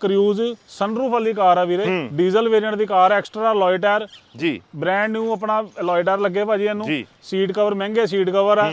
Cruise sunroof ਵਾਲੀ car ਆ ਵੀਰੇ। ਡੀਜ਼ਲ ਵੇਰੀਐਂਟ ਦੀ ਕਾਰ ਐਕਸਟਰਾ ਅਲੋਏ ਟਾਇਰ ਜੀ। ਬ੍ਰਾਂਡ ਨਿਊ ਆਪਣਾ ਅਲੋਏ ਟਾਇਰ ਲੱਗੇ ਭਾਜੀ ਇਹਨੂੰ। ਸੀਟ ਕਵਰ ਮਹਿੰਗੇ ਸੀਟ ਕਵਰ ਆ।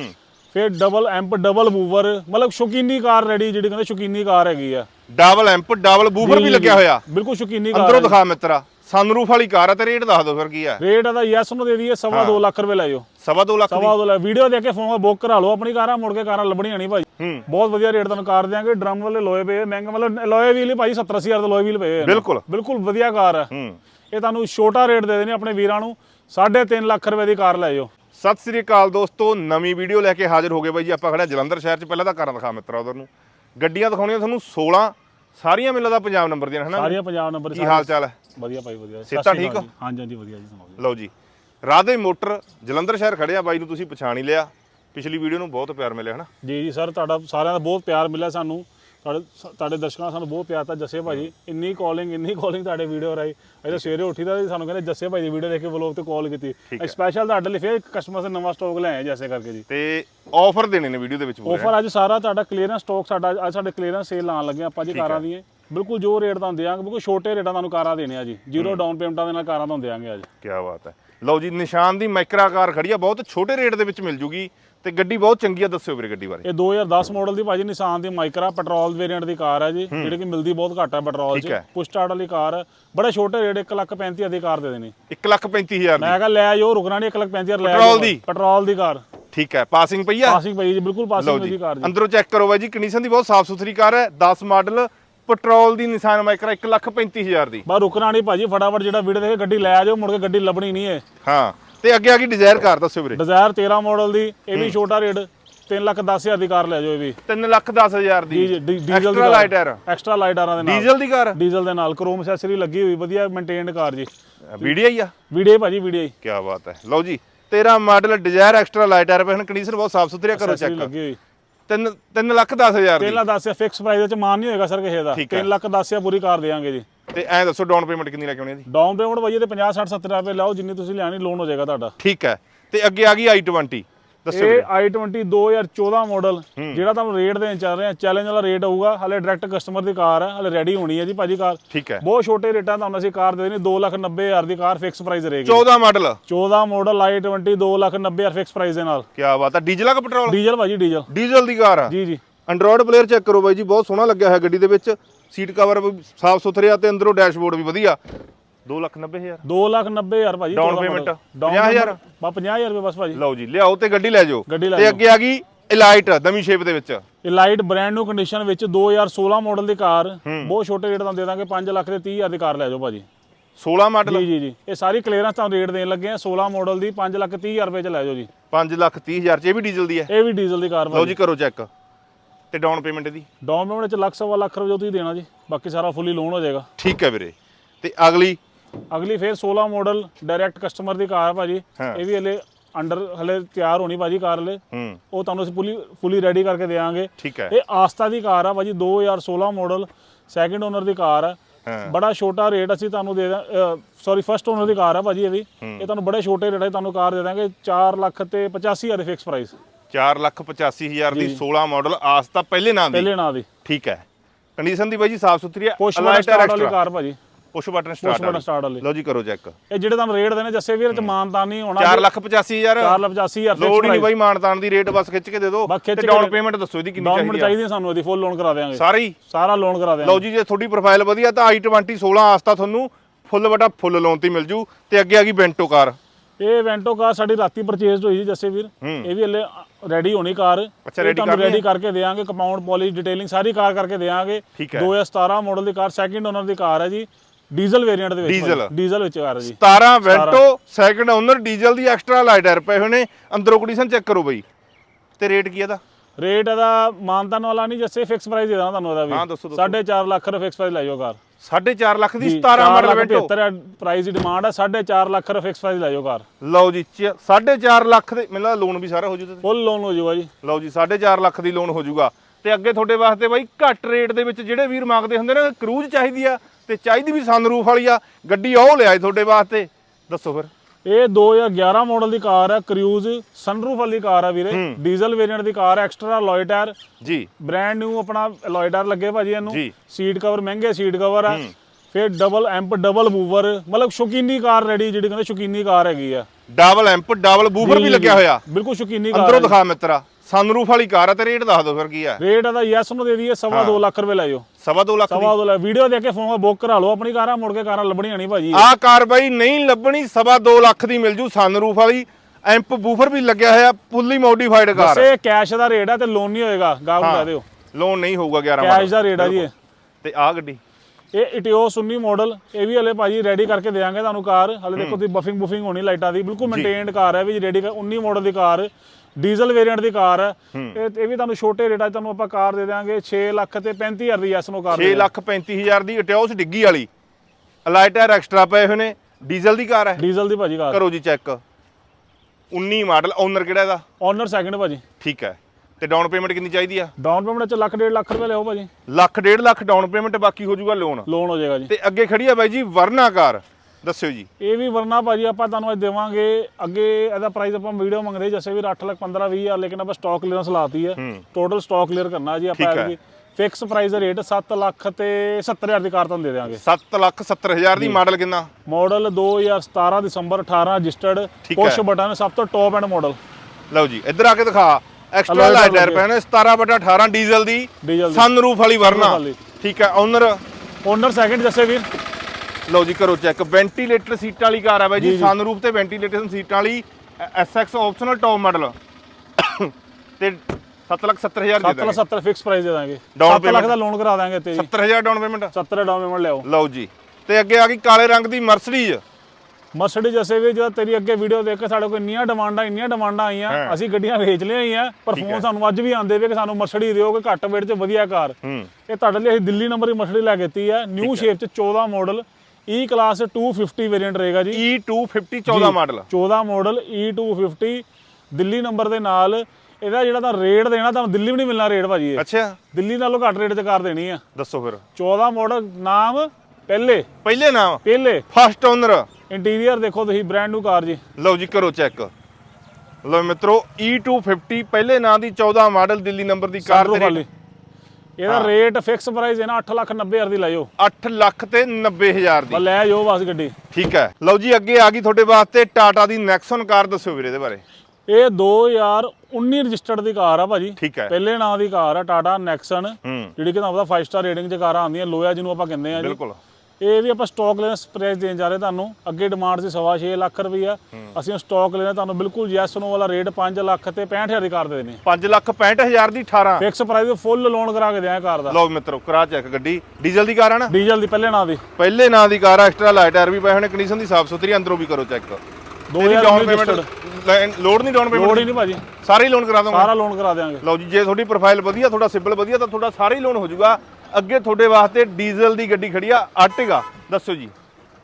ਫਿਰ ਡਬਲ ਐਂਪ ਡਬਲ ਮੂਵਰ ਮਤਲਬ ਸ਼ੌਕੀਨੀ ਕਾਰ ਰੈਡੀ ਜਿਹੜੀ ਕਹਿੰਦੇ ਸ਼ੌਕੀਨੀ ਕਾਰ ਹੈਗੀ ਆ। ਡਬਲ ਐਂਪ ਡਬਲ ਬੂਫਰ ਵੀ ਲੱਗਿਆ। ਹੋਇਆ। ਬਿਲਕੁਲ ਸ਼ੌਕੀਨੀ ਕਾਰ ਅੰਦਰੋਂ ਦਿਖਾ ਮਿੱਤਰਾ। ਸਨਰੂਫ ਵਾਲੀ ਕਾਰ ਆ ਤੇ ਰੇਟ ਦੱਸ ਦਿਓ ਫਿਰ ਕੀ ਆ। ਰੇਟ ਇਹਦਾ ਯੈਸ ਨੂੰ ਦੇ ਦਈਏ ਸਵਾ ਦੋ ਲੱਖ ਰੁਪਏ ਲੈ ਜਾਓ। ਸਵਾ ਦੋ ਲੱਖ ਦੀ। ਸਵਾ ਦੋ ਲੱਖ। ਵੀਡੀਓ ਦੇਖ ਕੇ ਫੋਨ ਬੁੱਕ ਕਰਾ ਲਓ ਆਪਣੀ ਕਾਰਾਂ ਮੁੜ ਕੇ ਕਾਰਾਂ ਲੱਭਣੀਆਂ ਨਹੀਂ ਹੂੰ। ਬਹੁਤ ਵਧੀਆ ਰੇਟ ਤੁਹਾਨੂੰ ਕਾਰ ਦਿਆਂਗੇ। ਡਰਮ ਵਾਲੇ ਲੋਏ ਪਏ ਮਹਿੰਗੇ ਮਤਲਬ ਲੋਏ ਵੀਲ ਹੀ ਭਾਜੀ 70 ਹਜ਼ਾਰ ਦਾ ਲੋਏ ਵੀਲ ਪਏ ਬਿਲਕੁਲ। ਬਿਲਕੁਲ ਵਧੀਆ ਕਾਰ ਹੈ ਹੂੰ। ਇਹ ਤੁਹਾਨੂੰ ਛੋਟਾ ਰੇਟ ਦੇ ਦੇਣੇ ਆਪਣੇ ਵੀਰਾਂ ਨੂੰ। 3.5 ਲੱਖ ਰੁਪਏ ਦੀ ਕਾਰ ਲੈ ਜਾਓ। ਸਤਿ ਸ੍ਰੀ ਅਕਾਲ ਦੋਸਤੋ ਨਵੀਂ ਵੀਡੀਓ ਲੈ ਕੇ ਹਾਜ਼ਰ ਹੋ ਗਏ ਬਾਈ ਜੀ। ਆਪਾਂ ਖੜਾ ਜਲੰਧਰ ਸ਼ਹਿਰ 'ਚ। ਪਹਿਲਾਂ ਤਾਂ ਕਾਰਾਂ ਦਿਖਾ ਮਿੱਤਰਾ ਉਧਰ ਨੂੰ। ਗੱਡੀਆਂ ਦਿਖਾਉਣੀਆਂ ਤੁਹਾਨੂੰ 16 ਸਾਰੀਆਂ ਮੈਨੂੰ ਲੱਗਦਾ ਪੰਜਾਬ ਨੰਬਰ ਦੀਆਂ ਹਨਾ? ਸਾਰੀਆਂ ਪੰਜਾਬ ਨੰਬਰ ਕੀ ਹਾਲ ਚਾਲ ਹੈ? ਵਧੀਆ ਭਾਈ ਵਧੀਆ। ਸਤਿ ਸਿਹਤਾਂ ਠੀਕ ਜੀ। ਹਾਂਜੀ ਹਾਂਜੀ ਵਧੀਆ ਜੀ ਸੁਣਾਓ। ਲਓ ਜੀ ਰਾਧੇ ਮੋਟਰ ਜਲੰਧਰ ਸ਼ਹਿਰ ਖੜੇ ਆ ਬਾਈ ਨੂੰ ਤੁਸੀਂ ਪਛਾਣ ਹੀ ਲਿਆ। ਪਿਛਲੀ ਵੀਡੀਓ ਨੂੰ ਬਹੁਤ ਪਿਆਰ ਮਿਲਿਆ ਹਨਾ? ਜੀ ਜੀ ਸਰ ਤੁਹਾਡਾ ਸਾਰਿਆਂ ਦਾ ਬਹੁਤ ਪਿਆਰ ਮਿਲਿਆ ਸਾਨੂੰ। ਤੁਹਾਡੇ ਤੁਹਾਡੇ ਦਰਸ਼ਕਾਂ ਦਾ ਸਾਨੂੰ ਬਹੁਤ ਪਿਆਰ ਤਾਂ ਜੱਸੇ ਭਾਜੀ ਇੰਨੀ ਕਾਲਿੰਗ ਇੰਨੀ ਕਾਲਿੰਗ ਤੁਹਾਡੇ ਵੀਡੀਓ ਰਾਈ ਤਾਂ ਸਵੇਰੇ ਉੱਠੀ ਦਾ ਸਾਨੂੰ ਕਹਿੰਦੇ ਜੱਸੇ ਭਾਈ ਦੀ ਵੀਡੀਓ ਦੇਖ ਕੇ ਵਲੋਗ ਤੇ ਕਾਲ ਕੀਤੀ। ਸਪੈਸ਼ਲ ਤੁਹਾਡੇ ਲਈ ਫਿਰ ਕਸਟਮਰ ਸੇ ਨਵਾਂ ਸਟਾਕ ਲੈ ਆਏ ਜੈਸੇ ਕਰਕੇ ਜੀ। ਤੇ ਆਫਰ ਦੇਣੇ ਨੇ ਵੀਡੀਓ ਦੇ ਵਿੱਚ ਆਫਰ ਅੱਜ ਸਾਰਾ ਤੁਹਾਡਾ ਕਲੀਅਰੈਂਸ ਸਟਾਕ ਸਾਡਾ ਅੱਜ ਸਾਡੇ ਕਲੀਅਰੈਂਸ ਸੇਲ ਲਾਉਣ ਲੱਗੇ ਆਪਾਂ ਜੀ ਕਾਰਾਂ ਦੀਆਂ। ਬਿਲਕੁਲ ਜੋ ਰੇਟ ਤੁਹਾਨੂੰ ਦਿਆਂਗੇ ਬਿਲਕੁਲ ਛੋਟੇ ਰੇਟਾਂ ਤੁਹਾਨੂੰ ਕਾਰਾਂ ਦੇਣੇ ਆ ਜੀ। ਜ਼ੀਰੋ ਡਾਊਨ ਪੇਮੈਂਟਾਂ ਦੇ ਨਾਲ ਕਾਰਾਂ ਤੁਹਾਨੂੰ ਦਿਆਂਗੇ ਅੱਜ। ਕੀ ਬਾਤ ਹੈ। ਲਓ ਜੀ ਨਿਸ਼ਾਨ ਦੀ ਮਾਈਕਰਾ ਕਾਰ ਖੜੀ ਆ ਬਹੁਤ ਛੋਟੇ ਰੇਟ ਦੇ ਵਿੱਚ ਮਿਲ ਜੂਗੀ। ਤੇ ਗੱਡੀ ਬਹੁਤ ਚੰਗੀ ਆ ਦੱਸਿਓ ਵੀਰੇ ਗੱਡੀ ਬਾਰੇ। ਇਹ 2010 ਮਾਡਲ ਦੀ ਭਾਜੀ ਨਿਸ਼ਾਨ ਦੀ ਮਾਈਕਰਾ ਪੈਟਰੋਲ ਵੇਰੀਐਂਟ ਦੀ ਕਾਰ ਹੈ ਜੀ ਜਿਹੜੀ ਕਿ ਮਿਲਦੀ ਬਹੁਤ ਘੱਟ ਹੈ ਪੈਟਰੋਲ 'ਚ। ਪੁਸ਼ ਸਟਾਰਟ ਵਾਲੀ ਕਾਰ ਬੜੇ ਛੋਟੇ ਰੇਟ 1 ਲੱਖ 35 ਦੀ ਕਾਰ ਦੇ ਦੇਣੀ। 1 ਲੱਖ 35000 ਦੀ। ਮੈਂ ਕਿਹਾ ਲੈ ਜਾਓ ਰੁਕਣਾ ਨਹੀਂ 1 ਲੱਖ 35 ਲੈ ਪੈਟਰੋਲ ਦੀ? ਪੈਟਰੋਲ ਦੀ ਕਾਰ। ਠੀਕ ਹੈ ਪਾਸਿੰਗ ਪਈ ਆ? ਪਾਸਿੰਗ ਪਈ ਜੀ ਬਿਲਕੁਲ ਪਾਸਿੰਗ ਪਈ ਜੀ। ਦੀ ਕਾਰ ਜੀ। ਅੰਦਰੋਂ ਚੈੱਕ ਕਰੋ ਬਾਈ ਜੀ ਕੰਡੀਸ਼ਨ ਦੀ ਬਹੁਤ ਸਾਫ਼ ਸੁਥਰੀ ਕਾਰ ਹੈ। 10 ਮਾਡਲ ਪੈਟਰੋਲ ਦੀ ਨਿਸ਼ਾਨ ਮਾਈਕਰਾ 1 ਲੱਖ 35000 ਦੀ। ਬਸ ਰੁਕਣਾ ਨਹੀਂ ਭਾਜੀ ਫਟਾਫਟ ਜਿਹੜਾ ਵੀਡੀਓ ਦੇਖ ਗੱਡੀ ਲੈ ਜਾਓ ਮੁੜ ਕੇ ਗੱਡੀ ਲੱਭਣੀ ਨਹੀਂ ਹੈ ਹਾਂ। ਤੇ ਅੱਗੇ ਆ ਗਈ ਡਿਜ਼ਾਇਰ ਕਾਰ ਦੱਸਿਓ ਵੀਰੇ। ਡਿਜ਼ਾਇਰ 13 ਮਾਡਲ ਦੀ ਇਹ ਵੀ ਛੋਟਾ ਰੇਟ 3 ਲੱਖ 10 ਹਜ਼ਾਰ ਦੀ ਕਾਰ ਲੈ ਜਾਓ ਇਹ ਵੀ। 3 ਲੱਖ 10000 ਦੀ। ਜੀ ਡੀਜ਼ਲ ਦੀ ਲਾਈਟ ਹੈ ਐਕਸਟਰਾ ਲਾਈਟਾਰਾਂ ਦੇ ਨਾਲ। ਡੀਜ਼ਲ ਦੀ ਕਾਰ? ਡੀਜ਼ਲ ਦੇ ਨਾਲ। ਕ੍ਰੋਮ ਐਕਸੈਸਰੀ ਲੱਗੀ ਹੋਈ ਵਧੀਆ ਮੇਨਟੇਨਡ ਕਾਰ ਜੀ। ਵੀਡੀਆਈ ਆ? ਵੀਡੀਓ ਭਾਜੀ ਵੀਡੀਓ ਕੀ ਬਾਤ ਹੈ। ਲਓ ਜੀ 13 ਮਾਡਲ ਡਿਜ਼ਾਇਰ ਐਕਸਟਰਾ ਲਾਈਟ ਹੈ। ਰੁਪਏ ਕੰਡੀਸ਼ਨ ਬਹੁਤ ਸਾਫ਼ ਸੁਥਰੀ ਕਰੋ ਚੈੱਕ ਲੱਗੀ ਹੋਈ। 3 3 ਲੱਖ 10000 ਦੀ। 3 ਲੱਖ 10 ਫਿਕਸ ਪ੍ਰਾਈਸ ਵਿੱਚ ਮਾਨ ਨਹੀਂ ਹੋਏਗਾ ਸਰ ਕਿਸੇ ਦਾ। ਠੀਕ ਹੈ। 3 ਲੱਖ 10 ਪੂਰੀ ਕਾਰ ਦੇਵਾਂਗੇ ਜੀ। ਤੇ ਐਂ ਦੱਸੋ ਡਾਊਨ ਪੇਮੈਂਟ ਕਿੰਨੀ ਲੈ ਕੇ ਆਉਣੀ ਇਹਦੀ ਡਾਊਨ ਪੇਮੈਂਟ ਭਾਜੀ ਤੇ 50 60 70 ਰੁਪਏ ਲਾਓ ਜਿੰਨੀ ਤੁਸੀਂ ਲੈਣੀ ਲੋਨ ਹੋ ਜਾਏਗਾ ਤੁਹਾਡਾ। ਠੀਕ ਹੈ। ਤੇ ਅੱਗੇ ਆ ਗਈ i20 ਦੱਸੋ ਇਹ i20 2014 ਮਾਡਲ ਜਿਹੜਾ ਤੁਹਾਨੂੰ ਰੇਟ ਦੇਣ ਚੱਲ ਰਹੇ ਆ ਚੈਲੰਜ ਵਾਲਾ ਰੇਟ ਆਊਗਾ। ਹਲੇ ਡਾਇਰੈਕਟ ਕਸਟਮਰ ਦੀ ਕਾਰ ਹੈ ਹਲੇ ਰੈਡੀ ਹੋਣੀ ਹੈ ਜੀ ਭਾਜੀ ਕਾਰ। ਠੀਕ ਹੈ। ਬਹੁਤ ਛੋਟੇ ਰੇਟਾਂ ਤੁਹਾਨੂੰ ਅਸੀਂ ਕਾਰ ਦੇ ਦੇਣੀ 290000 ਦੀ ਕਾਰ ਫਿਕਸ ਪ੍ਰਾਈਸ ਰਹੇਗੀ। 14 model 14 model i20 290000 fix price ਦੇ ਨਾਲ। ਕੀ ਬਾਤ ਹੈ ਡੀਜ਼ਲ ਆ ਕਿ ਪੈਟਰੋਲ ਡੀਜ਼ਲ ਭਾਜੀ ਡੀਜ਼ਲ ਡੀਜ਼ਲ ਦੀ ਕਾਰ ਆ। ਜੀ ਜੀ। ਐਂਡਰੋਇਡ ਪਲੇਅਰ ਚੈੱਕ ਕਰੋ ਬਾਈ ਜੀ ਬਹੁਤ ਸੋਹਣਾ ਲੱਗਿਆ ਹੋਇਆ ਗੱਡੀ ਦੇ ਵਿੱਚ। ਸੀਟ ਕਵਰ ਵੀ ਸਾਫ਼ ਸੁਥਰੇ ਆ ਤੇ ਅੰਦਰੋਂ ਡੈਸ਼ਬੋਰਡ ਵੀ ਵਧੀਆ। 290000 290000 ਭਾਜੀ Down 14 payment? model। Down 50,000? payment? ਬਸ 50000 ਰੁਪਏ ਬਸ ਭਾਜੀ। ਲਓ ਜੀ ਲਿਆਓ ਤੇ ਗੱਡੀ ਲੈ ਜਾਓ। ਗੱਡੀ ਲੈ ਤੇ ਜਾਓ। ਅੱਗੇ ਆ ਗਈ ਇਲਾਈਟ ਦਮੀ ਸ਼ੇਪ ਦੇ ਵਿੱਚ। ਇਹ ਲਾਈਟ ਬ੍ਰਾਂਡ ਨਿਊ ਕੰਡੀਸ਼ਨ ਵਿੱਚ 2016 ਮਾਡਲ ਦੀ ਕਾਰ ਬਹੁਤ ਛੋਟੇ ਰੇਟ ਤੁਹਾਨੂੰ ਦੇ ਦਾਂਗੇ 5 ਲੱਖ ਦੇ 30000 ਦੀ ਕਾਰ ਲੈ ਜਾਓ ਭਾਜੀ। 16 ਮਾਡਲ ਜੀ ਜੀ ਜੀ। ਇਹ ਸਾਰੀ ਕਲੀਅਰੈਂਸ ਤੁਹਾਨੂੰ ਰੇਟ ਦੇਣ ਲੱਗੇ ਆ 16 ਮਾਡਲ ਦੀ 5 ਲੱਖ 30000 ਰੁਪਏ ਚ ਲੈ ਜਾਓ ਜੀ। 5 ਲੱਖ 30000 ਚ ਇਹ ਵੀ ਡੀਜ਼ਲ ਦੀ ਹੈ? ਇਹ ਵੀ ਡੀਜ਼ਲ ਦੀ ਕਾਰ ਲਓ ਭਾਜੀ। ਜੀ ਕਰੋ ਚੈੱਕ ਤੇ ਡਾਊਨ ਪੇਮੈਂਟ ਇਹਦੀ ਡਾਊਨ ਪੇਮੈਂਟ ਚ ਲੱਖ ਸਵਾ ਲੱਖ ਰੁਪਏ ਤੁਸੀਂ ਦੇਣਾ ਜੀ ਬਾਕੀ ਸਾਰਾ ਫੁੱਲੀ ਲੋਨ ਹੋ ਜਾਏਗਾ। ਠੀਕ ਹੈ ਵੀਰੇ। ਤੇ ਅਗਲੀ? ਅਗਲੀ ਫੇਰ 16 ਮਾਡਲ ਡਾਇਰੈਕਟ ਕਸਟਮਰ ਦੀ ਕਾਰ ਭਾਜੀ। ਹਾਂ। ਇਹ ਵੀ ਹਲੇ ਅੰਡਰ ਹਲੇ ਤਿਆਰ ਹੋਣੀ ਭਾਜੀ ਕਾਰ ਹਲੇ। ਹੂੰ। ਉਹ ਤੁਹਾਨੂੰ ਅਸੀਂ ਫੁੱਲੀ ਫੁੱਲੀ ਰੈਡੀ ਕਰਕੇ ਦੇਵਾਂਗੇ। ਠੀਕ ਹੈ। ਇਹ ਆਸਤਾ ਦੀ ਕਾਰ ਆ ਭਾਜੀ 2016 ਮਾਡਲ ਸੈਕਿੰਡ ਓਨਰ ਦੀ ਕਾਰ ਆ। ਹਾਂ। ਬੜਾ ਛੋਟਾ ਰੇਟ ਅਸੀਂ ਤੁਹਾਨੂੰ ਦੇ ਸੌਰੀ ਫਸਟ ਓਨਰ ਦੀ ਕਾਰ ਆ ਭਾਜੀ ਇਹ ਵੀ। ਇਹ ਤੁਹਾਨੂੰ ਬੜੇ ਛੋਟੇ ਰੇਟ 'ਤੇ ਤੁਹਾਨੂੰ ਕਾਰ ਦੇ ਦਾਂਗੇ 4 ਲੱਖ ਤੇ 85000 ਦੇ ਫਿਕਸ ਪ੍ਰਾਈਸ 4 ਲੱਖ 85000 ਦੀ 16 ਮਾਡਲ ਆਸ ਤਾਂ ਪਹਿਲੇ ਨਾਂ ਦੀ। ਪਹਿਲੇ ਨਾਂ ਦੀ। ਠੀਕ ਹੈ। ਕੰਡੀਸ਼ਨ ਦੀ ਬਾਈ ਜੀ ਸਾਫ਼ ਸੁਥਰੀ ਹੈ। ਪੁਸ਼ ਬਟਨ ਸਟਾਰਟ ਵਾਲੀ ਕਾਰ ਭਾਜੀ। Push button push start button start ਵਾਲੀ। ਲਓ ਜੀ ਕਰੋ ਚੈੱਕ ਇਹ ਜਿਹੜੇ ਤੁਹਾਨੂੰ ਰੇਟ ਦੇਣੇ ਜੱਸੇ ਵੀਰ ਚ ਮਾਨਤਾਨ ਨਹੀਂ ਹੋਣਾ 4 ਲੱਖ 85000 4 ਲੱਖ 85000 ਲੋੜ ਨਹੀਂ ਬਾਈ ਮਾਨਤਾਨ ਦੀ ਰੇਟ ਬਸ ਖਿੱਚ ਕੇ ਦੇ ਦਿਓ ਤੇ ਡਾਊਨ ਪੇਮੈਂਟ ਦੱਸੋ ਇਹਦੀ ਕਿੰਨੀ ਚਾਹੀਦੀ ਚਾਹੀਦੀ ਸਾਨੂੰ ਇਹਦੀ ਫੁੱਲ ਲੋਨ ਕਰਾ ਦੇਵਾਂਗੇ ਸਾਰੀ? ਸਾਰਾ ਲੋਨ ਕਰਾ ਦੇਵਾਂਗੇ ਲਓ ਜੀ ਜੇ ਤੁਹਾਡੀ ਪ੍ਰੋਫਾਈਲ ਵਧੀਆ ਤਾਂ i20 16 ਆਸਤਾ ਤੁਹਾਨੂੰ ਫੁੱਲ ਬਟਾ ਫੁੱਲ ਲੋਨ ਤੇ ਮਿਲ ਜੂ ਤੇ ਅੱਗੇ ਆ ਗਈ ਬੈਂਟੋ ਕਾਰ। ਇਹ ਵੈਂਟੋ ਕਾਰ ਸਾਡੀ ਰਾਤੀ ਪਰਚੇਜ਼ਡ ਹੋਈ ਸੀ ਜੱਸੇ ਵੀਰ। ਇਹ ਵੀ ਹਲੇ ਰੈਡੀ ਹੋਣੀ ਕਾਰ। ਅੱਛਾ, ਰੈਡੀ ਕਰਕੇ ਦੇਵਾਂਗੇ ਕੰਪਾਊਂਡ ਪੋਲਿਸ਼ ਡਿਟੇਲਿੰਗ ਸਾਰੀ ਕਾਰ ਕਰਕੇ ਦੇਵਾਂਗੇ। ਠੀਕ ਹੈ। 2017 ਮਾਡਲ ਦੀ ਕਾਰ ਸੈਕਿੰਡ ਓਨਰ ਦੀ ਕਾਰ ਹੈ ਜੀ। ਡੀਜ਼ਲ ਵੇਰੀਐਂਟ ਦੇ ਵਿੱਚ ਡੀਜ਼ਲ। ਡੀਜ਼ਲ ਵਿੱਚ ਕਾਰ ਹੈ ਜੀ। 17 ਵੈਂਟੋ ਸੈਕੰਡ ਓਨਰ ਡੀਜ਼ਲ ਦੀ ਐਕਸਟਰਾ ਲਾਈਟ ਟਾਇਰ ਪਏ ਹੋਏ ਨੇ ਅੰਦਰੋਂ ਕੰਡੀਸ਼ਨ ਚੈੱਕ ਕਰੋ ਬਈ। ਤੇ ਰੇਟ ਕੀ ਇਹਦਾ? ਰੇਟ ਇਹਦਾ ਮਾਨਤਾਨ ਵਾਲਾ ਨਹੀਂ ਜੱਸੇ ਫਿਕਸ ਪ੍ਰਾਈਸ ਦੇ ਦਾਂ ਤੁਹਾਨੂੰ ਇਹਦਾ ਵੀ। ਹਾਂ, ਦੱਸੋ, ਦੱਸੋ। 4.5 ਲੱਖ ਰੁਪਏ ਫਿਕਸ ਪ੍ਰਾਈਸ ਲੈ ਜਾਓ ਕਾਰ 4.5 ਲੱਖ ਦੀ ਜੀ, 17 ਚਾਰ ਮਾਡਲ ਵੈਂਟੋ 75 ਪ੍ਰਾਈਸ ਦੀ ਡਿਮਾਂਡ ਹੈ 4.5 ਲੱਖ ਰੁਪਏ ਫਿਕਸ ਪ੍ਰਾਈਸ ਲੈ ਜਾਓ ਕਾਰ। ਲਓ ਜੀ 4.5 ਲੱਖ ਦੇ ਮੈਨੂੰ ਲੋਨ ਵੀ ਸਾਰਾ ਹੋ ਜੂ ਤੇ। ਫੁੱਲ ਲੋਨ ਹੋ ਜਾਊਗਾ ਜੀ। ਲਓ ਜੀ 4.5 ਲੱਖ ਦੀ ਲੋਨ ਹੋ ਜਾਊਗਾ ਤੇ ਅੱਗੇ ਤੁਹਾਡੇ ਵਾਸਤੇ ਬਾਈ ਘੱਟ ਰੇਟ ਦੇ ਵਿੱਚ ਜਿਹੜੇ ਵੀਰ ਮੰਗਦੇ ਹੁੰਦੇ ਨੇ ਕਰੂਜ਼ ਚਾਹੀਦੀ ਆ ਤੇ ਚਾਹੀਦੀ ਵੀ ਸਨਰੂਫ ਵਾਲੀ ਆ। ਗੱਡੀ ਉਹ ਲਿਆਏ ਤੁਹਾਡੇ ਵਾਸਤੇ। ਦੱਸੋ ਫਿਰ। ਇਹ 2011 ਮਾਡਲ ਦੀ ਕਾਰ ਹੈ ਕਰੂਜ਼ ਸਨਰੂਫ ਵਾਲੀ ਕਾਰ ਹੈ ਵੀਰੇ। ਡੀਜ਼ਲ ਵੇਰੀਐਂਟ ਦੀ ਕਾਰ ਹੈ ਐਕਸਟਰਾ ਅਲੋਏ ਟਾਇਰ ਜੀ। ਬ੍ਰਾਂਡ ਨਿਊ ਆਪਣਾ ਅਲੋਏ ਟਾਇਰ ਲੱਗੇ ਭਾਜੀ ਇਹਨੂੰ। ਸੀਟ ਕਵਰ ਮਹਿੰਗੇ ਸੀਟ ਕਵਰ ਹੈ। ਫਿਰ ਡਬਲ ਐਂਪ ਡਬਲ ਮੂਵਰ ਮਤਲਬ ਸ਼ੌਕੀਨੀ ਕਾਰ ਰੈਡੀ ਜਿਹੜੀ ਕਹਿੰਦੇ ਸ਼ੌਕੀਨੀ ਕਾਰ ਹੈਗੀ ਆ। ਡਬਲ ਐਂਪ ਡਬਲ ਬੂਫਰ ਵੀ ਲੱਗਿਆ। ਹੋਇਆ। ਬਿਲਕੁਲ ਸ਼ੌਕੀਨੀ ਕਾਰ ਅੰਦਰੋਂ। ਦਿਖਾ ਮਿੱਤਰਾ। ਸਨਰੂਫ ਵਾਲੀ ਕਾਰ ਆ ਤੇ ਰੇਟ ਦੱਸ ਦਿਓ ਫਿਰ ਕੀ ਆ। ਰੇਟ ਇਹਦਾ ਯੈਸ ਨੂੰ ਦੇ ਦਈਏ ਸਵਾ ਦੋ ਲੱਖ ਰੁਪਏ ਲੈ ਜਾਓ। ਸਵਾ ਦੋ ਲੱਖ ਦੀ। ਸਵਾ ਦੋ ਲੱਖ। ਵੀਡੀਓ ਦੇਖ ਕੇ ਫੋਨ ਬੁੱਕ ਕਰਾ ਲਓ ਆਪਣੀ ਕਾਰਾਂ ਮੁੜ ਕੇ ਕਾਰਾਂ ਲੱਭਣੀਆਂ ਨਹੀਂ ਭਾਜੀ। ਆ ਕਾਰ ਬਾਈ ਨਹੀਂ ਲੱਭਣੀ ਸਵਾ ਦੋ ਲੱਖ ਦੀ ਮਿਲ ਜੂ ਸਨਰੂਫ ਵਾਲੀ। ਐਂਪ ਬੂਫਰ ਵੀ ਲੱਗਿਆ ਹੋਇਆ ਫੁੱਲੀ ਮੋਡੀਫਾਈਡ ਕਾਰ ਸੇ ਕੈਸ਼ ਦਾ ਰੇਟ ਹੈ ਤੇ ਲੋਨ ਨਹੀਂ ਹੋਏਗਾ ਨੂੰ ਕਹਿ ਦਿਓ। ਲੋਨ ਨਹੀਂ ਹੋਊਗਾ 11 ਕੈਸ਼ ਦਾ ਰੇਟ ਹੈ ਜੀ। ਤੇ ਆ ਗੱਡੀ। ਇਹ ਇਟਿਓਸ 19 ਮਾਡਲ ਇਹ ਵੀ ਹਲੇ ਭਾਜੀ ਰੈਡੀ ਕਰਕੇ ਦੇਵਾਂਗੇ ਤੁਹਾਨੂੰ ਕਾਰ। ਹਲੇ ਦੇਖੋ ਤੁਸੀਂ ਬਫਿੰਗ ਬੁਫਿੰਗ ਹੋਣੀ ਲਾਈਟਾਂ ਦੀ। ਬਿਲਕੁਲ ਮੇਨਟੇਨਡ ਕਾਰ ਹੈ ਵੀ ਰੈਡੀ 19 ਮਾਡਲ ਦੀ ਕਾਰ। ਡੀਜ਼ਲ ਵੇਰੀਐਂਟ ਦੀ ਕਾਰ ਹੈ। ਇਹ ਇਹ ਵੀ ਤੁਹਾਨੂੰ ਛੋਟੇ ਰੇਟਾਂ 'ਚ ਤੁਹਾਨੂੰ ਆਪਾਂ ਕਾਰ ਦੇ ਦੇਵਾਂਗੇ 6 ਲੱਖ ਤੇ 35000 ਦੀ ਐਸ ਨੂੰ ਕਾਰ 6 ਦੇ ਲੱਖ 35000 ਦੀ ਇਟਿਓਸ ਡਿੱਗੀ ਵਾਲੀ। ਅਲਾਈਟਰ ਐਕਸਟਰਾ ਪਏ ਹੋਏ ਨੇ। ਡੀਜ਼ਲ ਦੀ ਕਾਰ ਹੈ। ਡੀਜ਼ਲ ਦੀ ਭਾਜੀ ਕਾਰ। ਕਰੋ ਜੀ ਚੈੱਕ। 19 ਮਾਡਲ ਓਨਰ ਕਿਹੜਾ ਇਹਦਾ? ਓਨਰ ਸੈਕਿੰਡ ਭਾਜੀ। ਠੀਕ ਹੈ। ਤੇ ਡਾਊਨ ਪੇਮੈਂਟ ਕਿੰਨੀ ਚਾਹੀਦੀ ਆ? ਡਾਊਨ ਪੇਮੈਂਟ 'ਚ ਲੱਖ ਡੇਢ ਲੱਖ ਰੁਪਏ ਲਿਓ ਭਾਜੀ। ਲੱਖ ਡੇਢ ਲੱਖ ਡਾਊਨ ਪੇਮੈਂਟ ਬਾਕੀ ਹੋ ਜਾਊਗਾ ਲੋਨ ਲੋਨ ਹੋ ਜਾਏਗਾ ਜੀ। ਤੇ ਅੱਗੇ ਖੜੀ ਆ ਬਾਈ ਜੀ ਵਰਨਾ ਕਾਰ। ਦੱਸਿਓ ਜੀ। ਇਹ ਵੀ ਵਰਨਾ ਭਾਜੀ ਆਪਾਂ ਤੁਹਾਨੂੰ ਅੱਜ ਦੇਵਾਂਗੇ। ਅੱਗੇ ਇਹਦਾ ਪ੍ਰਾਈਸ ਆਪਾਂ ਵੀਡੀਓ ਮੰਗਦੇ ਜੈਸੇ ਵੀ 8 ਲੱਖ 15 20 ਹਜ਼ਾਰ ਲੇਕਿਨ ਆਪਾਂ ਸਟਾਕ ਕਲੀਅਰੈਂਸ ਲਾਤੀ ਹੈ। ਟੋਟਲ ਸਟਾਕ ਕਲੀਅਰ ਕਰਨਾ ਜੀ ਆਪਾਂ। ਐਤਕੀ ਫਿਕਸ ਪ੍ਰਾਈਸ ਦਾ ਰੇਟ 7 ਲੱਖ ਤੇ 70000 ਦੀ ਕਾਰ ਤੁਹਾਨੂੰ ਦੇ ਦੇਵਾਂਗੇ 7 ਲੱਖ 70000 ਦੀ ਮਾਡਲ ਕਿੰਨਾ? ਮਾਡਲ 2017 ਦਸੰਬਰ 18 ਰਜਿਸਟਰਡ ਪੁਸ਼। ਬਟਨ ਸਭ ਤੋਂ ਟੌਪ ਐਂਡ ਮਾਡਲ ਲਓ ਜੀ ਇੱਧਰ ਆ ਕੇ ਦਿਖਾ। Extra light tyre. ਪੈਣੇ 17 ਬਟਾ 18 ਡੀਜ਼ਲ ਦੀ ਸਨਰੂਫ ਵਾਲੀ ਵਰਨਾ। ਠੀਕ ਹੈ ਓਨਰ ਓਨਰ ਸੈਕਿੰਡ ਜੱਸੇ ਵੀਰ। ਲਓ ਜੀ ਕਰੋ ਚੈੱਕ ਵੈਂਟੀਲੇਟਰ ਸੀਟਾਂ ਵਾਲੀ ਕਾਰ ਆ ਬਾਈ ਜੀ ਸਨਰੂਫ ਤੇ ਵੈਂਟੀਲੇਟਰ ਸੀਟਾਂ ਵਾਲੀ ਐਸਐਕਸ ਆਪਸ਼ਨਲ ਟੌਪ ਮਾਡਲ ਤੇ 7 ਲੱਖ 70000 ਦੇ 7 ਲੱਖ 70 ਫਿਕਸ ਪ੍ਰਾਈਸ ਦੇ ਦਾਂਗੇ। Down 7 ਲੱਖ? ਦਾ ਲੋਨ ਕਰਾ ਦਾਂਗੇ ਤੇ ਜੀ। 70000 ਡਾਊਨ ਪੇਮੈਂਟ 70 ਡਾਊਨ ਪੇਮੈਂਟ ਲਿਆਓ। ਲਓ ਜੀ। ਤੇ ਅੱਗੇ ਆ ਗਈ ਕਾਲੇ ਰੰਗ ਦੀ ਮਰਸਡੀਜ਼ ਮਰਸੀਡੀ ਜੈਸੇ ਵੀ ਜਦੋਂ ਤੇਰੀ ਅੱਗੇ ਵੀਡੀਓ ਦੇਖ ਕੇ ਸਾਡੇ ਕੋਲ ਇੰਨੀਆਂ ਡਿਮਾਂਡਾਂ ਇੰਨੀਆਂ ਡਿਮਾਂਡਾਂ ਆਈਆਂ। ਅਸੀਂ ਗੱਡੀਆਂ ਵੇਚ ਲਈਆਂ ਪਰ ਫੋਨ ਸਾਨੂੰ ਅੱਜ ਵੀ ਆਉਂਦੇ ਵੇ ਕਿ ਸਾਨੂੰ ਮਰਸੀਡੀ ਦਿਓ ਕਿ ਘੱਟ ਵੇਟ 'ਚ ਵਧੀਆ ਕਾਰ। ਇਹ ਤੁਹਾਡੇ ਲਈ ਅਸੀਂ ਦਿੱਲੀ ਨੰਬਰ ਦੀ ਮਰਸੀਡੀ ਲੈ ਕੇ ਦਿੱਤੀ ਹੈ। ਨਿਊ ਸ਼ੇਪ 'ਚ 14 ਮਾਡਲ E ਕਲਾਸ 250 ਵੇਰੀਐਂਟ ਰਹੇਗਾ ਜੀ। E250 14 model 14 model E250 Delhi number ਦੇ ਨਾਲ। ਇਹਦਾ ਜਿਹੜਾ ਤਾਂ ਰੇਟ ਦੇਣਾ ਤੁਹਾਨੂੰ ਦਿੱਲੀ ਵੀ ਨਹੀਂ ਮਿਲਣਾ ਰੇਟ ਭਾਜੀ ਇਹ। ਅੱਛਾ। ਦਿੱਲੀ ਨਾਲੋਂ ਘੱਟ ਰੇਟ 'ਚ ਕਾਰ ਦੇਣੀ ਆ। ਦੱਸੋ ਫਿਰ। 14 ਮਾਡਲ ਨਾਮ ਪਹਿਲੇ। ਪਹਿਲੇ ਨਾਮ? ਪਹਿਲੇ। ਫਸਟ ਓਨਰ ਇੰਟੀਰੀਅਰ ਦੇਖੋ ਤੁਸੀਂ ਬ੍ਰਾਂਡ ਨਿਊ ਕਾਰ ਜੀ। ਲਓ ਜੀ ਕਰੋ ਚੈੱਕ ਲਓ ਮਿੱਤਰੋ E250 ਪਹਿਲੇ ਨਾਂ ਦੀ 14 ਮਾਡਲ ਦਿੱਲੀ ਨੰਬਰ ਦੀ ਕਾਰ sunroof ਵਾਲੀ ਇਹਦਾ ਰੇਟ ਫਿਕਸ ਪ੍ਰਾਈਸ ਹੈ ਨਾ 8 ਲੱਖ 90 ਹਜ਼ਾਰ ਦੀ ਲਾਇਓ। 8 ਲੱਖ ਤੇ 90000 ਦੀ। ਬਸ ਲੈ ਜਾਓ ਬਸ ਗੱਡੀ। ਠੀਕ ਹੈ। ਲਓ ਜੀ ਅੱਗੇ ਆ ਗਈ ਤੁਹਾਡੇ ਵਾਸਤੇ ਟਾਟਾ ਦੀ ਨੈਕਸਨ ਕਾਰ ਦੱਸਿਓ ਵੀਰੇ ਇਹਦੇ ਬਾਰੇ। ਇਹ 2019 ਰਜਿਸਟਰਡ ਦੀ ਕਾਰ ਆ ਭਾਜੀ। ਠੀਕ ਹੈ। ਪਹਿਲੇ ਨਾਂ ਦੀ ਕਾਰ ਆ ਟਾਟਾ ਨੈਕਸਨ ਜਿਹੜੀ ਕਿ ਤੁਹਾਨੂੰ ਪਤਾ 5 ਸਟਾਰ ਰੇਟਿੰਗ 'ਚ ਕਾਰਾਂ ਆਉਂਦੀਆਂ ਲੋਇਆ ਜਿਹਨੂੰ ਆਪਾਂ ਕਹਿੰਦੇ ਆ ਜੀ। ਬਿਲਕੁਲ। ਇਹ ਵੀ ਆਪਾਂ ਸਟਾਕ ਲੈਣ ਪ੍ਰਾਈਸ ਦੇਣ ਜਾ ਰਹੇ ਤੁਹਾਨੂੰ। ਅੱਗੇ ਡਿਮਾਂਡ ਸੀ ਸਵਾ ਛੇ ਲੱਖ ਰੁਪਈਆ। ਅਸੀਂ ਸਟਾਕ ਲੈਣਾ ਤੁਹਾਨੂੰ ਬਿਲਕੁਲ ਯੈਸ ਨੋ ਵਾਲਾ ਰੇਟ 5 ਲੱਖ ਤੇ 65000 ਦੀ ਕਾਰ ਦੇ ਦੇਣੀ। 5 ਲੱਖ 65000 ਦੀ 18 ਫਿਕਸ ਪ੍ਰਾਈਸ ਫੁੱਲ ਲੋਨ ਕਰਾ ਕੇ ਦਿਆਂ ਕਾਰ ਦਾ। ਲਓ ਮਿੱਤਰੋ ਕਰਾ ਚੈੱਕ ਗੱਡੀ। ਡੀਜ਼ਲ ਦੀ ਕਾਰ ਆ ਨਾ? ਡੀਜ਼ਲ ਦੀ ਪਹਿਲੇ ਨਾਂ ਦੀ। ਪਹਿਲੇ ਨਾਂ ਦੀ ਕਾਰ ਆ ਐਕਸਟਰਾ ਲਾਈਟ ਟਾਇਰ ਵੀ ਪਏ ਹੋਣੇ ਕੰਡੀਸ਼ਨ ਦੀ ਸਾਫ਼ ਸੁਥਰੀ ਅੰਦਰੋਂ ਵੀ ਕਰੋ ਚੈੱਕ ਡਾਊਨ 2000 ਪੇਮੈਂਟ ਲੋਡ ਨਹੀਂ ਡਾਊਨ ਪੇਮੈਂਟ ਹੀ ਨਹੀਂ ਭਾਜੀ। ਸਾਰੇ ਲੋਨ ਕਰਾ ਦੋਗੇ ਸਾਰਾ ਲੋਨ ਕਰਾ ਦਿਆਂਗੇ। ਲਓ ਜੀ ਜੇ ਤੁਹਾਡੀ ਪ੍ਰੋਫਾਈਲ ਵਧੀਆ ਤੁਹਾਡਾ ਸਿਬਲ ਵਧੀਆ ਤਾਂ ਤੁਹਾਡਾ ਸਾਰਾ ਹੀ ਲੋਨ ਹੋ ਜਾਊਗਾ। ਅੱਗੇ ਤੁਹਾਡੇ ਵਾਸਤੇ ਡੀਜ਼ਲ ਦੀ ਗੱਡੀ ਖੜੀ ਆ ਆਰਟਿਗਾ। ਦੱਸੋ ਜੀ।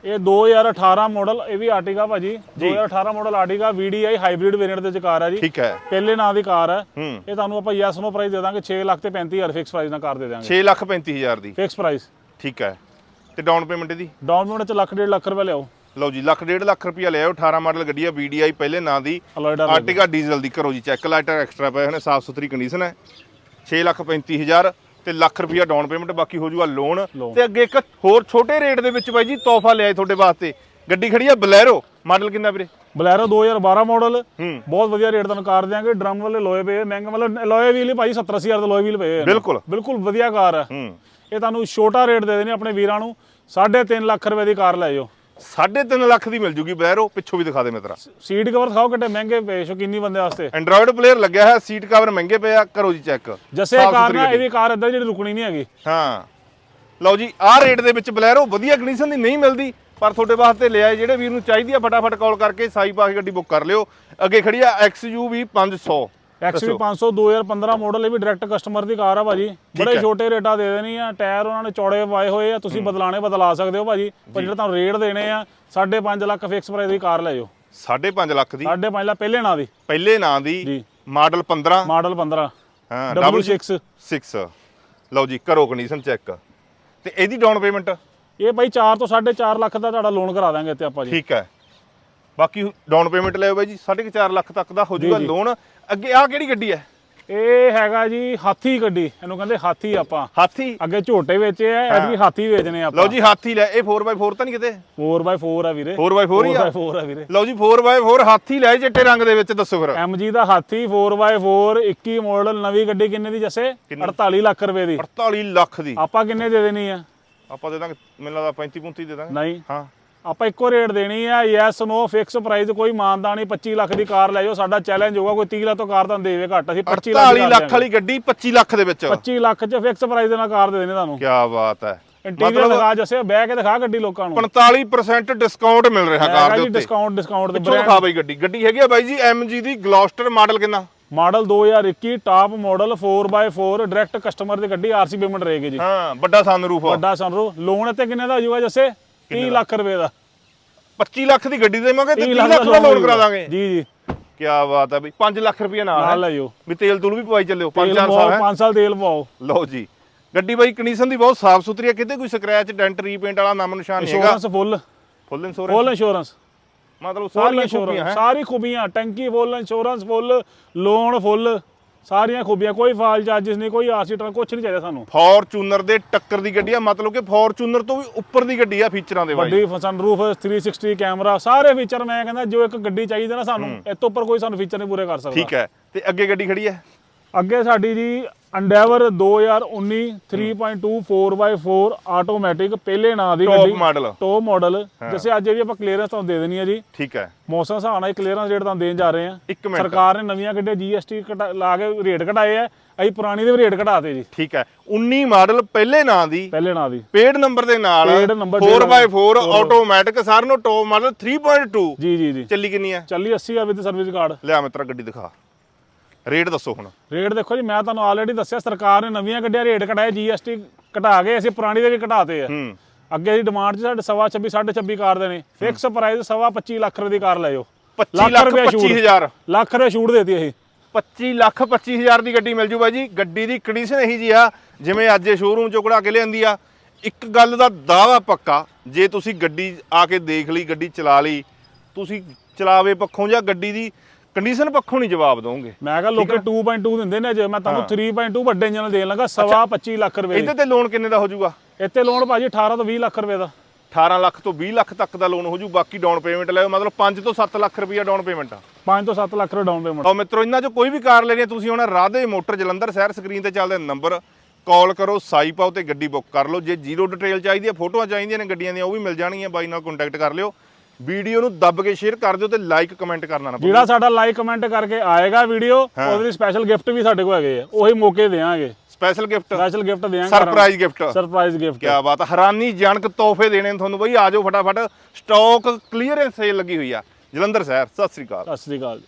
ਇਹ 2018 ਮਾਡਲ ਇਹ ਵੀ ਆਰਟਿਗਾ ਭਾਜੀ। 2018 model Ertiga VDI hybrid variant ਦੇ ਚ ਕਾਰ ਹੈ ਜੀ। ਠੀਕ ਹੈ। ਪਹਿਲੇ ਨਾਂ ਦੀ ਕਾਰ ਹੈ। ਇਹ ਤੁਹਾਨੂੰ ਆਪਾਂ ਯੈਸ ਨੋ ਪ੍ਰਾਈਸ ਦੇ ਦਾਂਗੇ 6 ਲੱਖ ਤੇ 35000 ਫਿਕਸ ਪ੍ਰਾਈਸ ਨਾਲ ਕਾਰ ਦੇ ਦਾਂਗੇ। 6 ਲੱਖ 35000 ਦੀ। ਫਿਕਸ ਪ੍ਰਾਈਸ ਠੀਕ ਹੈ। ਤੇ ਡਾਊਨ ਪੇਮੈਂਟ ਦੀ ਡਾਊਨ ਪੇਮੈਂਟ ਚ ਲੱਖ ਡੇਢ ਲੱਖ ਰੁਪਏ ਲਿਆਓ। ਲਓ ਜੀ ਲੱਖ ਡੇਢ ਲੱਖ ਰੁਪਇਆ ਲਿਆਓ 18 ਮਾਡਲ ਗੱਡੀ ਆ VDI ਪਹਿਲੇ ਨਾਂ ਦੀ ਆਰਟਿਗਾ ਡੀਜ਼ਲ ਦੀ। ਕਰੋ ਜੀ ਚੈੱਕ ਲਾਈਟਰ ਐਕਸਟਰਾ ਪਏ ਹੋਣੇ ਸਾਫ਼ ਸੁਥਰੀ ਕੰਡੀਸ਼ਨ ਹੈ। 6 ਲੱਖ 35000 ਤੇ ਲੱਖ ਰੁਪਇਆ ਡਾਊਨ ਪੇਮੈਂਟ ਬਾਕੀ ਹੋ ਜਾਊਗਾ ਲੋਨ। ਤੇ ਅੱਗੇ ਇੱਕ ਹੋਰ ਛੋਟੇ ਰੇਟ ਦੇ ਵਿੱਚ ਬਾਈ ਜੀ ਤੋਹਫਾ ਲਿਆਏ ਤੁਹਾਡੇ ਵਾਸਤੇ। ਗੱਡੀ ਖੜੀ ਆ ਬਲੈਰੋ। ਮਾਡਲ ਕਿੰਨਾ ਵੀਰੇ? ਬਲੈਰੋ 2012 ਮਾਡਲ ਬਹੁਤ ਵਧੀਆ ਰੇਟ ਤੁਹਾਨੂੰ ਕਾਰ ਦਿਆਂਗੇ। ਡਰਮ ਵਾਲੇ ਲੋਏ ਪਏ ਮਹਿੰਗੇ ਮਤਲਬ ਲੋਏ ਵੀਲ ਭਾਈ 70 ਹਜ਼ਾਰ ਦੇ ਲੋਏ ਵੀਲ ਪਏ। ਬਿਲਕੁਲ। ਬਿਲਕੁਲ ਵਧੀਆ ਕਾਰ ਹੂੰ। ਇਹ ਤੁਹਾਨੂੰ ਛੋਟਾ ਰੇਟ ਦੇ ਦੇਣੀ ਆਪਣੇ ਵੀਰਾਂ ਨੂੰ। 3.5 ਲੱਖ ਰੁਪਏ ਦੀ ਕਾਰ ਲੈ ਜਾਓ। 3.5 ਲੱਖ ਦੀ ਮਿਲ ਜੂਗੀ ਬਲੈਰੋ ਪਿੱਛੋਂ ਵੀ ਦਿਖਾ ਦੇ ਮੇਤਰਾ ਸੀਟ ਕਵਰ ਦਿਖਾਓ ਕਿੱਡੇ ਮਹਿੰਗੇ ਪਏ ਸ਼ੌਕੀਨੀ ਬੰਦੇ ਵਾਸਤੇ? ਐਂਡਰੋਇਡ ਪਲੇਅਰ ਲੱਗਿਆ ਹੈ ਸੀਟ ਕਵਰ ਮਹਿੰਗੇ ਪਏ ਆ ਕਰੋ ਜੀ ਚੈੱਕ ਜੱਸੇ ਕਾਰ ਨਾ ਇਹ ਵੀ ਕਾਰ ਇਦਾਂ ਜਿਹੜੀ ਰੁਕਣੀ ਨਹੀਂ ਹੈਗੀ। ਹਾਂ। ਲਓ ਜੀ ਆਹ ਰੇਟ ਦੇ ਵਿੱਚ ਬਲੈਰੋ ਵਧੀਆ ਕੰਡੀਸ਼ਨ ਦੀ ਨਹੀਂ ਮਿਲਦੀ ਪਰ ਤੁਹਾਡੇ ਵਾਸਤੇ ਲਿਆਏ ਜਿਹੜੇ ਵੀਰ ਨੂੰ ਚਾਹੀਦੀ ਆ ਫਟਾਫਟ ਕਾਲ ਕਰਕੇ ਸਾਈ ਪਾ ਕੇ ਗੱਡੀ ਬੁੱਕ ਕਰ ਲਿਓ। ਅੱਗੇ ਖੜੀ ਆ XUV 500 ਐਕਸਵੀ 500 2015 ਮਾਡਲ ਇਹ ਵੀ ਡਾਇਰੈਕਟ ਕਸਟਮਰ ਦੀ ਕਾਰ ਆ ਭਾਜੀ। ਬੜੇ। ਛੋਟੇ ਰੇਟਾਂ ਦੇ ਦੇਣੀ ਆ ਟਾਇਰ ਉਹਨਾਂ ਨੇ ਚੌੜੇ ਪਾਏ ਹੋਏ ਆ ਤੁਸੀਂ ਬਦਲਾਣੇ ਬਦਲਾ ਸਕਦੇ ਹੋ ਭਾਜੀ। ਪਰ ਜਿਹੜਾ ਤੁਹਾਨੂੰ ਰੇਟ ਦੇਣੇ ਆ 5.5 ਲੱਖ ਫਿਕਸ ਪ੍ਰਾਈਸ ਦੀ ਕਾਰ ਲੈ ਜਾਓ। 5.5 ਲੱਖ ਦੀ? 5.5 ਲੱਖ ਪਹਿਲੇ ਨਾਂ ਦੀ। ਪਹਿਲੇ ਨਾਂ ਦੀ? ਜੀ। ਮਾਡਲ 15 ਮਾਡਲ 15 ਹਾਂ ਡਬਲ 6 6 ਲਓ ਜੀ ਕਰੋ ਕੰਡੀਸ਼ਨ ਚੈੱਕ ਤੇ ਇਹਦੀ ਡਾਊਨ ਪੇਮੈਂਟ ਇਹ ਭਾਈ 4 ਤੋਂ 4.5 ਲੱਖ ਦਾ ਤੁਹਾਡਾ ਲੋਨ ਕਰਾ ਦਾਂਗੇ ਇੱਥੇ ਆਪਾਂ ਜੀ। ਠੀਕ ਹੈ। ਬਾਕੀ ਡਾਊਨ ਪੇਮੈਂਟ ਲਿਓ ਬਾਈ ਜੀ 4.5 ਲੱਖ ਤੱਕ ਦਾ ਹੋ ਜਾਊਗਾ। ਲੋਨ ਅੱਗੇ ਆ ਕਿਹੜੀ ਗੱਡੀ ਹੈ? ਇਹ ਹੈਗਾ ਜੀ ਹਾਥੀ ਗੱਡੀ ਇਹਨੂੰ ਕਹਿੰਦੇ ਹਾਥੀ ਆਪਾਂ। ਹਾਥੀ? ਅੱਗੇ ਝੋਟੇ ਵੇਚੇ ਆ ਐਤਕੀ ਹਾਥੀ ਵੇਚਨੇ ਆਪਾਂ। ਲਓ ਜੀ ਹਾਥੀ ਲੈ। ਇਹ 4x4 ਤਾਂ ਨਹੀਂ ਕਿਤੇ? 4x4 ਆ ਵੀਰੇ। 4x4 ਹੀ ਆ। 4x4 ਆ ਵੀਰੇ। ਲਓ ਜੀ 4x4 ਹਾਥੀ ਲੈ ਚਿੱਟੇ ਰੰਗ ਦੇ ਵਿੱਚ ਦੱਸੋ ਫਿਰ। MG ਦਾ ਹਾਥੀ 4x4 21 ਮਾਡਲ ਨਵੀਂ ਗੱਡੀ ਕਿੰਨੇ ਦੀ ਜੱਸੇ? 48 ਲੱਖ ਰੁਪਏ ਦੀ। 48 ਲੱਖ ਦੀ। ਆਪਾਂ ਕਿੰਨੇ ਦੇ ਦੇਣੀ ਆ? ਆਪਾਂ ਦੇ ਦਾਂਗੇ ਮੈਨੂੰ ਲੱਗਦਾ 35 35 ਦੇ ਦਾਂਗੇ। ਨਹੀਂ। ਹਾਂ। ਆਪਾਂ ਇੱਕੋ ਰੇਟ ਦੇਣੀ ਆ ਯੈਸ ਨੋ ਫਿਕਸ ਪ੍ਰਾਈਸ ਕੋਈ ਮਾਨਦਾ ਨਹੀਂ 25 ਲੱਖ ਦੀ ਕਾਰ ਲੈ ਜਾਓ ਸਾਡਾ ਚੈਲੰਜ ਹੋਊਗਾ ਕੋਈ 30 ਲੱਖ ਤੋਂ ਕਾਰ ਤਾਂ ਦੇਵੇ ਘੱਟ ਅਸੀਂ 25 ਲੱਖ 48 ਲੱਖ ਵਾਲੀ ਗੱਡੀ 25 ਲੱਖ ਦੇ ਵਿੱਚ। 25 ਲੱਖ ਚ ਫਿਕਸ ਪ੍ਰਾਈਸ ਦੇ ਨਾਲ ਕਾਰ ਦੇ ਦੇਣੀ ਤੁਹਾਨੂੰ। ਕੀ ਬਾਤ ਹੈ। ਇੰਟੀਰੀਅਰ ਦਿਖਾ ਜੱਸੇ ਬਹਿ ਕੇ ਦਿਖਾ ਗੱਡੀ ਲੋਕਾਂ ਨੂੰ। 45% ਡਿਸਕਾਊਂਟ ਮਿਲ ਰਿਹਾ ਕਾਰ ਹੈਗਾ ਦੇ ਉੱਤੇ। ਡਿਸਕਾਊਂਟ ਡਿਸਕਾਊਂਟ ਦੇ ਪਿੱਛੋਂ ਦਿਖਾ ਬਾਈ ਗੱਡੀ। ਗੱਡੀ ਹੈਗੀ ਆ ਬਾਈ ਜੀ MG ਦੀ ਗਲੋਸਟਰ ਮਾਡਲ ਕਿੰਨਾ? Model 2021 top model 4x4 direct customer ਦੀ ਗੱਡੀ ਆਰਸੀ ਪੇਮੈਂਟ ਰਹੇਗੀ ਜੀ। ਹਾਂ ਵੱਡਾ ਸਨਰੂਫ ਵੱਡਾ ਸਨਰੂ ਲੋਨ ਇੱਥੇ ਕਿੰਨੇ ਦਾ ਹੋ ਜਾਊਗਾ ਜੱਸੇ? 30 ਲੱਖ ਰੁਪਏ ਦਾ। 25 ਲੱਖ ਦੀ ਗੱਡੀ ਦੇਵਾਂਗੇ ਤੇ 30 30 ਲੱਖ ਦਾ ਲੋਨ ਕਰਾ ਦਾਂਗੇ। ਜੀ ਜੀ। ਕੀ ਬਾਤ ਹੈ ਬਈ 5 ਲੱਖ ਰੁਪਏ ਨਾਲ ਨਾਲ ਲੈ ਜਾਓ। ਵੀ ਤੇਲ ਤੂਲ ਵੀ ਪਵਾਈ ਚੱਲਿਓ 5 ਤੇਲ 4 ਪਵਾਓ ਸਾਲ ਹੈ। 5 ਸਾਲ ਤੇਲ ਪਵਾਓ ਲਓ ਜੀ ਗੱਡੀ ਬਾਈ ਕੰਡੀਸ਼ਨ ਦੀ ਬਹੁਤ ਸਾਫ਼ ਸੁਥਰੀ ਹੈ ਕਿਤੇ ਕੋਈ ਸਕ੍ਰੈਚ ਡੈਂਟ ਰੀਪੇਂਟ ਵਾਲਾ ਨਾਮ ਨਿਸ਼ਾਨ ਨਹੀਂ ਹੈਗਾ। Insurance full full insurance full insurance ਮਤਲਬ ਸਾਰੀਆਂ ਖੂਬੀਆਂ ਸਾਰੀ ਖੂਬੀਆਂ ਟੈਂਕੀ ਫੁੱਲ ਇੰਸ਼ੋਰੈਂਸ ਫੁੱਲ ਲੋਨ ਫੁੱਲ ਸਾਰੀਆਂ ਖੂਬੀਆਂ ਕੋਈ ਫਾਲ ਚਾਰजेस ਨਹੀਂ ਕੋਈ ਆਰਸੀ ਟਰਨ ਕੁਝ ਨਹੀਂ ਚਾਹੀਦਾ ਸਾਨੂੰ। ਫੋਰਚੂਨਰ ਦੇ ਟੱਕਰ ਦੀ ਗੱਡੀ ਆ ਮਤਲਬ ਕਿ ਫੋਰਚੂਨਰ ਤੋਂ ਵੀ ਉੱਪਰ ਦੀ ਗੱਡੀ ਆ ਫੀਚਰਾਂ ਦੇ ਬਾਈ। ਵੱਡੀ ਸਨਰੂਫ 360 ਕੈਮਰਾ ਸਾਰੇ ਫੀਚਰ ਮੈਂ ਕਹਿੰਦਾ ਜੋ ਇੱਕ ਗੱਡੀ ਚਾਹੀਦੀ ਨਾ ਸਾਨੂੰ ਇਸ ਤੋਂ ਉੱਪਰ ਕੋਈ ਸਾਨੂੰ ਫੀਚਰ ਨਹੀਂ ਪੂਰੇ ਕਰ ਸਕਦਾ। ਠੀਕ ਹੈ ਤੇ ਅੱਗੇ ਗੱਡੀ ਖੜੀ ਹੈ? ਅੱਗੇ ਸਾਡੀ ਜੀ ਅੰਡੈਵਰ 2019 3.2 4x4 ਆਟੋਮੈਟਿਕ ਪਹਿਲੇ ਨਾਂ ਦੀ ਟੌਪ ਗੱਡੀ ਮਾਡਲ ਟੌਪ ਮਾਡਲ ਜਿਵੇਂ ਅੱਜ ਇਹ ਵੀ ਆਪਾਂ ਕਲੀਅਰੈਂਸ ਤੁਹਾਨੂੰ ਦੇ ਦੇਣੀ ਹੈ ਜੀ। ਠੀਕ ਹੈ। ਮੌਸਮ ਹਿਸਾਬ ਨਾਲ ਕਲੀਅਰੈਂਸ ਰੇਟ ਤੁਹਾਨੂੰ ਦੇਣ ਜਾ ਰਹੇ ਹਾਂ। ਇੱਕ ਮਿੰਟ। ਸਰਕਾਰ ਨੇ ਨਵੀਆਂ ਗੱਡੀਆਂ ਘਟਾ- ਲਾ ਕੇ ਰੇਟ ਘਟਾਏ ਆ। ਅਸੀਂ ਪੁਰਾਣੀ ਦੇ ਵੀ ਰੇਟ ਘਟਾਤੇ ਜੀ। ਠੀਕ ਹੈ। 19 ਮਾਡਲ ਪਹਿਲੇ ਨਾਂ ਦੀ। ਪਹਿਲੇ ਨਾਂ ਦੀ। ਪੇਡ ਨੰਬਰ ਦੇ ਨਾਲ Paid number 4x4 ਆਟੋਮੈਟਿਕ ਸਾਰਿਆਂ ਨੂੰ ਟੌਪ ਮਾਡਲ 3.2 ਜੀ ਜੀ ਜੀ। ਚੱਲੀ ਕਿੰਨੀ ਹੈ? ਚੱਲੀ 80 ਆ ਵਿਦ ਸਰਵਿਸ ਕਾਰਡ ਲਿਆ ਮਿੱਤਰਾ ਗੱਡੀ ਦਿਖਾ। ਰੇਟ ਦੱਸੋ ਹੁਣ। ਰੇਟ ਦੇਖੋ ਜੀ ਮੈਂ ਤੁਹਾਨੂੰ ਆਲਰੇਡੀ ਦੱਸਿਆ ਸਰਕਾਰ ਨੇ ਨਵੀਆਂ ਗੱਡੀਆਂ ਰੇਟ ਘਟਾਏ GST ਘਟਾ ਕੇ ਅਸੀਂ ਪੁਰਾਣੀ ਦੇ ਵੀ ਘਟਾਤੇ ਆ। ਹੂੰ। ਅੱਗੇ ਦੀ ਡਿਮਾਂਡ ਚ ਸਾਡੇ ਸਵਾ 26 26 ਕਾਰ ਦੇ ਨੇ। ਫਿਕਸ ਪ੍ਰਾਈਸ ਸਵਾ 25 ਲੱਖ ਰੁਪਏ ਦੀ ਕਾਰ ਲੈ ਜਾਓ। 25 ਲੱਖ ਰੁਪਏ ਛੂਟ। 25000 ਲੱਖ ਰੁਪਏ ਛੂਟ ਦੇਤੀ ਅਸੀਂ। 25 ਲੱਖ 25000 ਦੀ ਗੱਡੀ ਮਿਲ ਜੂ ਬਾਈ ਜੀ। ਗੱਡੀ ਦੀ ਕੰਡੀਸ਼ਨ ਇਹੀ ਜੀ ਆ ਜਿਵੇਂ ਅੱਜ ਇਹ ਸ਼ੋਰੂਮ ਚੋਂ ਕਢਾ ਕੇ ਲਿਆਂਦੀ ਆ। ਇੱਕ ਗੱਲ ਦਾ ਦਾਵਾ ਪੱਕਾ ਜੇ ਤੁਸੀਂ ਗੱਡੀ ਆ ਕੇ ਦੇਖ ਲਈ ਗੱਡੀ ਚਲਾ ਲਈ ਤੁਸੀਂ ਚਲਾਵੇ ਪੱਖੋਂ ਜਾਂ ਗੱਡੀ ਦੀ ਕੰਡੀਸ਼ਨ ਪੱਖੋਂ ਨਹੀਂ ਜਵਾਬ ਦੋਗੇ ਮੈਂ ਕਿਹਾ ਲੋਕੇ 2.2 ਦਿੰਦੇ ਨੇ ਜੇ ਮੈਂ ਤੁਹਾਨੂੰ 3.2 ਵੱਡੇ ਇੰਜਨ ਦੇਣ ਲੱਗਾ ਸਵਾ 25 ਲੱਖ ਰੁਪਏ ਇਹਦੇ ਤੇ ਲੋਨ ਕਿੰਨੇ ਦਾ ਹੋ ਜਾਊਗਾ? ਇੱਥੇ ਲੋਨ ਭਾਜੀ 18 ਤੋਂ 20 ਲੱਖ ਰੁਪਏ ਦਾ। 18 ਲੱਖ ਤੋਂ 20 ਲੱਖ ਤੱਕ ਦਾ ਲੋਨ ਹੋ ਜੂ ਬਾਕੀ ਡਾਊਨ ਪੇਮੈਂਟ ਲਿਓ ਮਤਲਬ 5 ਤੋਂ 7 ਲੱਖ ਰੁਪਈਆ ਡਾਊਨ ਪੇਮੈਂਟ ਆ। 5 ਤੋਂ 7 ਲੱਖ ਰੁਪਏ ਡਾਊਨ ਪੇਮੈਂਟ ਆਓ ਮਿੱਤਰੋ ਇਹਨਾਂ ਚੋਂ ਕੋਈ ਵੀ ਕਾਰ ਲੈਣੀ ਹੈ ਤੁਸੀਂ ਹੁਣ ਰਾਧੇ ਮੋਟਰ ਜਲੰਧਰ ਸ਼ਹਿਰ ਸਕਰੀਨ ਤੇ ਚੱਲਦੇ ਨੰਬਰ ਕਾਲ ਕਰੋ ਸਾਈ ਪਾਓ ਤੇ ਗੱਡੀ ਬੁੱਕ ਕਰ ਲਓ। ਜੇ ਜ਼ੀਰੋ ਡਿਟੇਲ ਚਾਹੀਦੀ ਹੈ ਫੋਟੋਆਂ ਚਾਹੀਦੀਆਂ ਨੇ ਗੱਡੀਆਂ ਦੀਆਂ ਉਹ ਵੀ ਮਿਲ ਜਾਣਗੀਆਂ। ਬਾਈ ਨਾਲ ਕੰਟੈਕਟ ਕਰ ਲਿਓ। ਵੀਡੀਓ ਨੂੰ ਦੱਬ ਕੇ ਸ਼ੇਅਰ ਕਰ ਦਿਓ ਤੇ ਲਾਈਕ ਕਮੈਂਟ ਕਰਨਾ ਨਾ ਭੁੱਲੋ। ਜਿਹੜਾ ਸਾਡਾ ਲਾਈਕ ਕਮੈਂਟ ਕਰਕੇ ਆਏਗਾ ਵੀਡੀਓ ਉਹਦੇ ਲਈ ਸਪੈਸ਼ਲ ਗਿਫਟ ਵੀ ਸਾਡੇ ਕੋਲ ਹੈਗੇ ਆ। ਉਹੀ ਮੌਕੇ ਦੇਵਾਂਗੇ। ਸਪੈਸ਼ਲ ਗਿਫਟ ਸਪੈਸ਼ਲ ਗਿਫਟ ਦੇਵਾਂਗੇ ਸਰਪ੍ਰਾਈਜ਼ ਗਿਫਟ ਸਰਪ੍ਰਾਈਜ਼ ਗਿਫਟ ਕੀ ਬਾਤ ਆ, ਹੈਰਾਨੀ ਜਨਕ ਤੋਹਫੇ ਦੇਣੇ ਨੇ ਤੁਹਾਨੂੰ ਬਈ। ਆਜੋ ਫਟਾਫਟ। ਸਟਾਕ ਕਲੀਅਰੈਂਸ ਸੇਲ ਲੱਗੀ ਹੋਈ ਆ। ਜਲੰਧਰ ਸ਼ਹਿਰ। ਸਤਿ ਸ੍ਰੀ ਅਕਾਲ। ਸਤਿ ਸ੍ਰੀ ਅਕਾਲ। ਜੀ